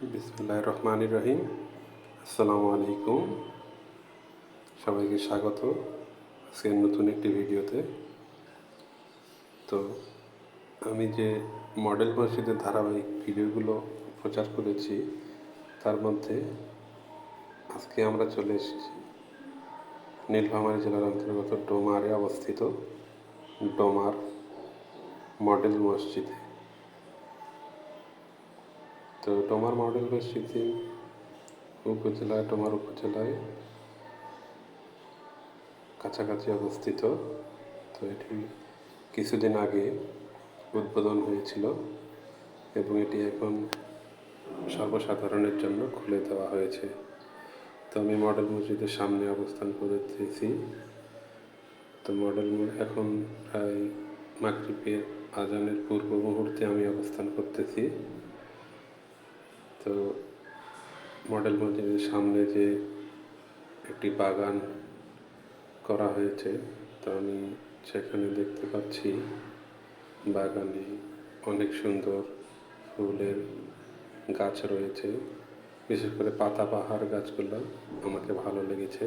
বিসমুল্লাহ রহমান রহিম। আসসালামু আলাইকুম সবাইকে স্বাগত আজকের নতুন একটি ভিডিওতে। তো আমি যে মডেল মসজিদের ধারাবাহিক ভিডিওগুলো প্রচার করেছি, তার মধ্যে আজকে আমরা চলে এসেছি নীলফামারী জেলার অন্তর্গত ডোমারে অবস্থিত ডোমার মডেল মসজিদে। তো ডোমার মডেল মসজিদে উপজেলায় ডোমার উপজেলায় কাছাকাছি অবস্থিত। তো এটি কিছুদিন আগে উদ্বোধন হয়েছিল এবং এটি এখন সর্বসাধারণের জন্য খুলে দেওয়া হয়েছে। তো আমি মডেল মসজিদের সামনে অবস্থান করেছি। তো মডেল এখন প্রায় মাগরিবের আজানের পূর্ব মুহূর্তে আমি অবস্থান করতেছি। তো মডেল মসজিদের সামনে যে একটি বাগান করা হয়েছে, তো আমি সেখানে দেখতে পাচ্ছি। বাগানে অনেক সুন্দর ফুলের গাছ রয়েছে। বিশেষ করে পাতা পাহাড় গাছগুলো আমাকে ভালো লেগেছে।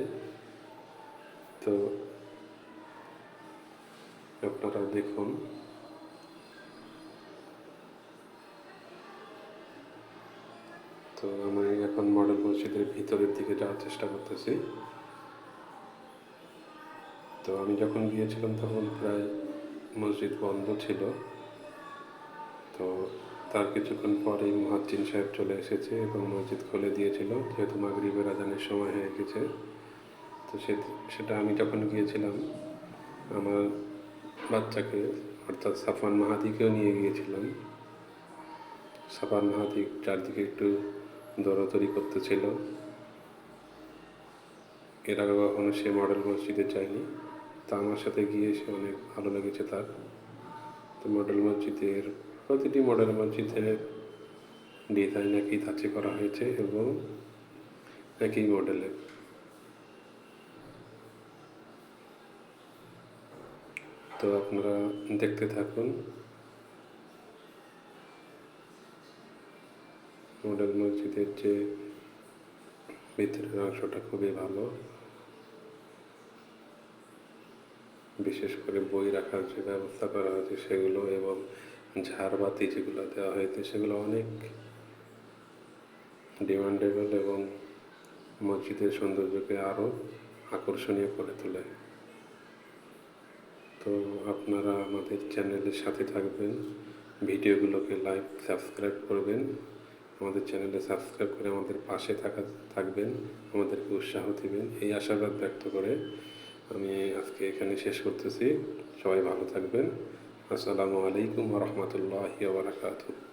তো আপনারা দেখুন। তো আমি এখন মডেল মসজিদের ভিতরের দিকে যাওয়ার চেষ্টা করতেছি। তো আমি যখন গিয়েছিলাম তখন প্রায় মসজিদ বন্ধ ছিল। তো তার কিছুক্ষণ পরেই মহাজ্জিন সাহেব চলে এসেছে এবং মসজিদ খুলে দিয়েছিল, যেহেতু মাগরিবের আজানের সময় হয়ে গেছে। তো সে, সেটা আমি যখন গিয়েছিলাম, আমার বাচ্চাকে, অর্থাৎ সাফান মাহাদিকেও নিয়ে গিয়েছিলাম। সাফান মাহাদি চারদিকে একটু দৌড়াদৌড়ি করতেছিল। এর আগে কখনো সে মডেল মসজিদে যায়নি। তা আমার সাথে গিয়ে সে অনেক ভালো লেগেছে তার। তো মডেল মসজিদের প্রতিটি মডেল মসজিদের ডিজাইন একই ধাঁচে করা হয়েছে এবং একই মডেলের তো আপনারা দেখতে থাকুন। মডেল মসজিদের যে ভিতরের অংশটা খুবই ভালো। বিশেষ করে বই রাখার যে ব্যবস্থা করা হয়েছে সেগুলো এবং ঝাড়বাতি যেগুলো দেওয়া হয়েছে সেগুলো অনেক ডিমান্ডেবল এবং মসজিদের সৌন্দর্যকে আরও আকর্ষণীয় করে তোলে। তো আপনারা আমাদের চ্যানেলের সাথে থাকবেন, ভিডিওগুলোকে লাইক, সাবস্ক্রাইব করবেন। আমাদের চ্যানেলে সাবস্ক্রাইব করে আমাদের পাশে থাকা, থাকবেন, আমাদেরকে উৎসাহ দেবেন। এই আশাবাদ ব্যক্ত করে আমি আজকে এখানে শেষ করতেছি। সবাই ভালো থাকবেন। আসসালামু আলাইকুম রহমতুল্লাহ বারাকাতুহ।